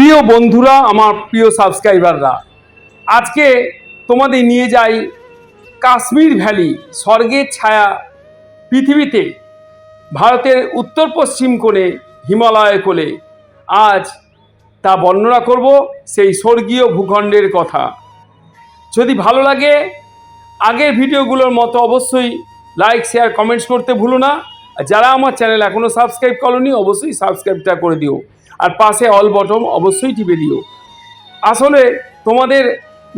প্রিয় বন্ধুরা, আমার প্রিয় সাবস্ক্রাইবাররা, আজকে তোমাদের নিয়ে যাই কাশ্মীর ভ্যালি, স্বর্গের ছায়া পৃথিবীতে, ভারতের উত্তর পশ্চিম কোণে, হিমালয় কোলে আজ তা বর্ণনা করব সেই স্বর্গীয় ভূখণ্ডের কথা। যদি ভালো লাগে, আগের ভিডিওগুলোর মতো অবশ্যই লাইক শেয়ার কমেন্টস করতে ভুলো না। আর যারা আমার চ্যানেল এখনও সাবস্ক্রাইব করনি, অবশ্যই সাবস্ক্রাইবটা করে দিও। আর পাশে অল বটম, অবশ্যই টিপে দিও। আসলে তোমাদের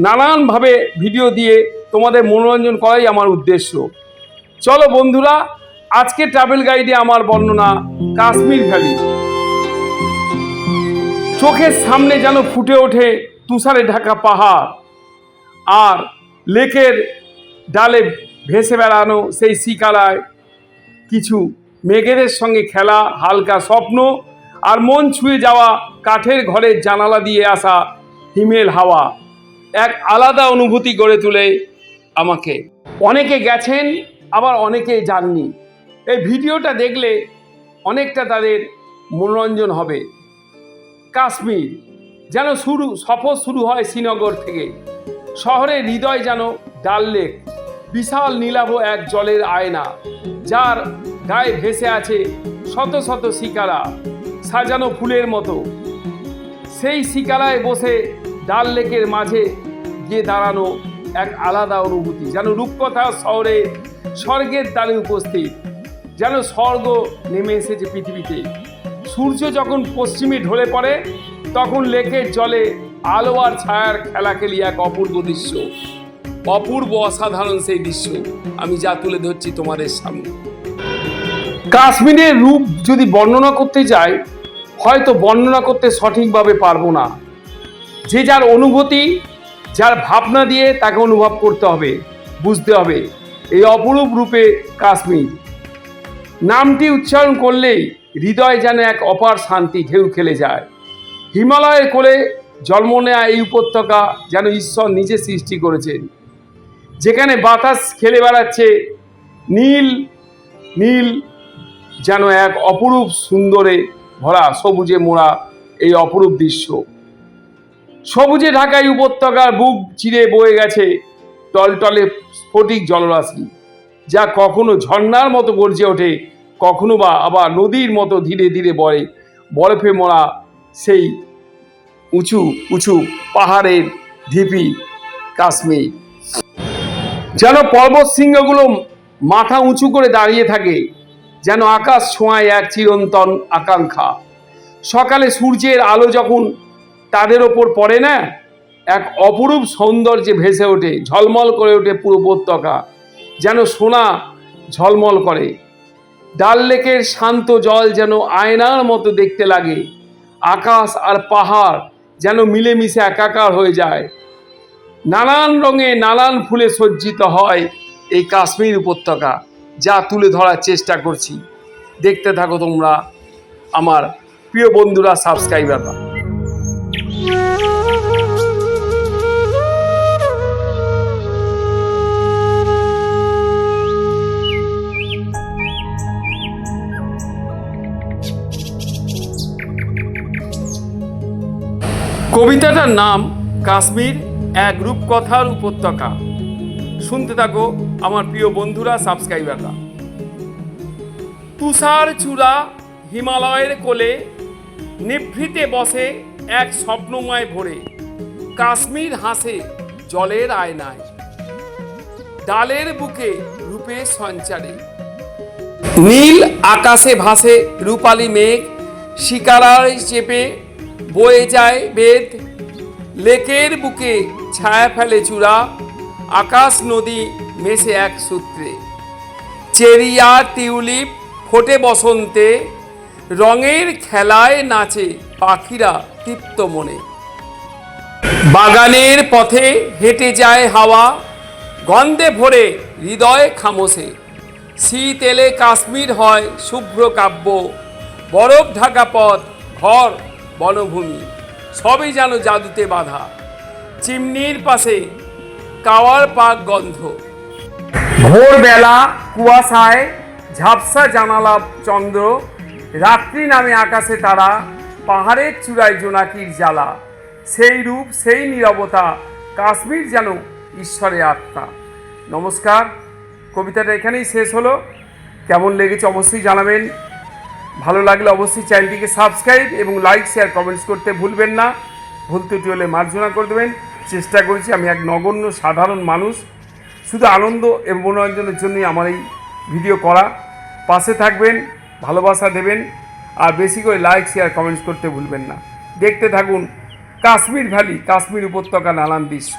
নানানভাবে ভিডিও দিয়ে তোমাদের মনোরঞ্জন করাই আমার উদ্দেশ্য। চলো বন্ধুরা, আজকে ট্রাভেল গাইডে আমার বর্ণনা, কাশ্মীর ভ্যালি। চোখের সামনে যেন ফুটে ওঠে তুষারে ঢাকা পাহাড়, আর লেকের ডালে ভেসে বেড়ানো সেই শিকালায় কিছু মেঘেদের সঙ্গে খেলা, হালকা স্বপ্ন আর মন ছুঁয়ে যাওয়া কাঠের ঘরের জানালা দিয়ে আসা হিমেল হাওয়া এক আলাদা অনুভূতি গড়ে তোলে আমাকে। অনেকে গেছেন, আবার অনেকে যাননি। এই ভিডিওটা দেখলে অনেকটা তাদের মনোরঞ্জন হবে। কাশ্মীর যেন শুরু, সফর শুরু হয় শ্রীনগর থেকে। শহরের হৃদয় যেন ডাল লেক, বিশাল নীলাভ এক জলের আয়না, যার গায়ে ভেসে আছে শত শত শিকারা। সাজানো ফুলের মতো। সেই শিকারায় বসে ডাল লেকের মাঝে গিয়ে দাঁড়ানো এক আলাদা অনুভূতি, যেন রূপকথা শহরে স্বর্গের দ্বারে উপস্থিত, যেন স্বর্গ নেমে এসেছে পৃথিবীতে। সূর্য যখন পশ্চিমে ঢলে পড়ে, তখন লেকের জলে আলো আর ছায়ার খেলাখেলি এক অপূর্ব দৃশ্য। অপূর্ব অসাধারণ সেই দৃশ্য, আমি যা তুলে ধরছি তোমাদের সামনে। কাশ্মীরের রূপ যদি বর্ণনা করতে যাই হয়তো বর্ণনা করতে সঠিকভাবে পারব না। যে যার অনুভূতি, যার ভাবনা দিয়ে তাকে অনুভব করতে হবে, বুঝতে হবে। এই অপরূপ রূপে কাশ্মীর। নামটি উচ্চারণ করলেই হৃদয় যেন এক অপার শান্তি ঢেউ খেলে যায়। হিমালয়ের কোলে জন্ম নেয়া এই উপত্যকা যেন ঈশ্বর নিজে সৃষ্টি করেছেন। যেখানে বাতাস খেলে বেড়াচ্ছে, নীল নীল যেন এক অপরূপ সুন্দরে ভরা সবুজে মোড়া এই অপরূপ দৃশ্য। সবুজে ঢাকায় উপত্যকার বুক চিরে বয়ে গেছে টলটলে স্ফটিক জলরাশি, যা কখনো ঝর্ণার মতো গর্জে ওঠে, কখনো বা আবার নদীর মতো ধীরে ধীরে বয়ে। বরফে মোড়া সেই উঁচু উঁচু পাহাড়ের ঢিপি কাশ্মীর, যেন পর্বত সিংহগুলো মাথা উঁচু করে দাঁড়িয়ে থাকে। যেন আকাশ ছোঁয়ায় এক চিরন্তন আকাঙ্ক্ষা। সকালে সূর্যের আলো যখন তাদের ওপর পড়ে না, এক অপরূপ সৌন্দর্যে ভেসে ওঠে, ঝলমল করে ওঠে পুরো উপত্যকা, যেন সোনা ঝলমল করে। ডাল লেকের শান্ত জল যেন আয়নার মতো দেখতে লাগে, আকাশ আর পাহাড় যেন মিলেমিশে একাকার হয়ে যায়। নানান রঙে নানান ফুলে সজ্জিত হয় এই কাশ্মীর উপত্যকা। যা তুলে ধরার চেষ্টা করছি। দেখতে থাকো তোমরা আমার প্রিয় বন্ধুরা সাবস্ক্রাইবাররা কবিতাটার নাম কাশ্মীর এক রূপকথার উপত্যকা। শুনতে থাকো আমার প্রিয় বন্ধুরা সাবস্ক্রাইবাররা তুষার চূড়া হিমালয়ের কোলে নিভৃতে বসে এক স্বপ্নময় ভোরে। কাশ্মীর হাসে জলের আয়নায়। ডালের বুকে রূপে সঞ্চারে। নীল আকাশে ভাসে রূপালী মেঘ। শিকারায় চেপে বয়ে যায় বেদ। লেকের বুকে ছায়া ফেলে চূড়া। আকাশ নদী মেশে এক সূত্রে। চেরিয়া টিউলিপ ফোটে বসন্তে, রঙের খেলায় নাচে পাখিরা তৃপ্ত মনে। বাগানের পথে হেঁটে যায় হাওয়া, গন্ধে ভরে হৃদয় খামোশে। শীত এলে কাশ্মীর হয় শুভ্র কাব্য, বরফ ঢাকা পথ, ঘর, বনভূমি, সবই যেন জাদুতে বাঁধা। চিমনির পাশে কাওয়ার পাক গন্ধ। ভোরবেলা কুয়াশায় ঝাপসা জানালা চন্দ্র, রাত্রি নামে আকাশে তারা, পাহাড়ের চূড়ায় জোনাকির জ্বালা। সেই রূপ, সেই নীরবতা, কাশ্মীর যেন ঈশ্বরের আত্মা। নমস্কার, কবিতাটা এখানেই শেষ হলো। কেমন লেগেছে অবশ্যই জানাবেন। ভালো লাগলে অবশ্যই চ্যানেলটিকে সাবস্ক্রাইব এবং লাইক, শেয়ার, কমেন্টস করতে ভুলবেন না। ভুল ত্রুটি হলে মার্জনা করে দেবেন। চেষ্টা করেছি, আমি এক নগণ্য সাধারণ মানুষ। শুধু আনন্দ এবং মনোরঞ্জনের জন্যই আমার এই ভিডিও করা। পাশে থাকবেন, ভালোবাসা দেবেন, আর বেশি করে লাইক শেয়ার কমেন্টস করতে ভুলবেন না। দেখতে থাকুন কাশ্মীর ভ্যালি, কাশ্মীর উপত্যকা নানান দৃশ্য।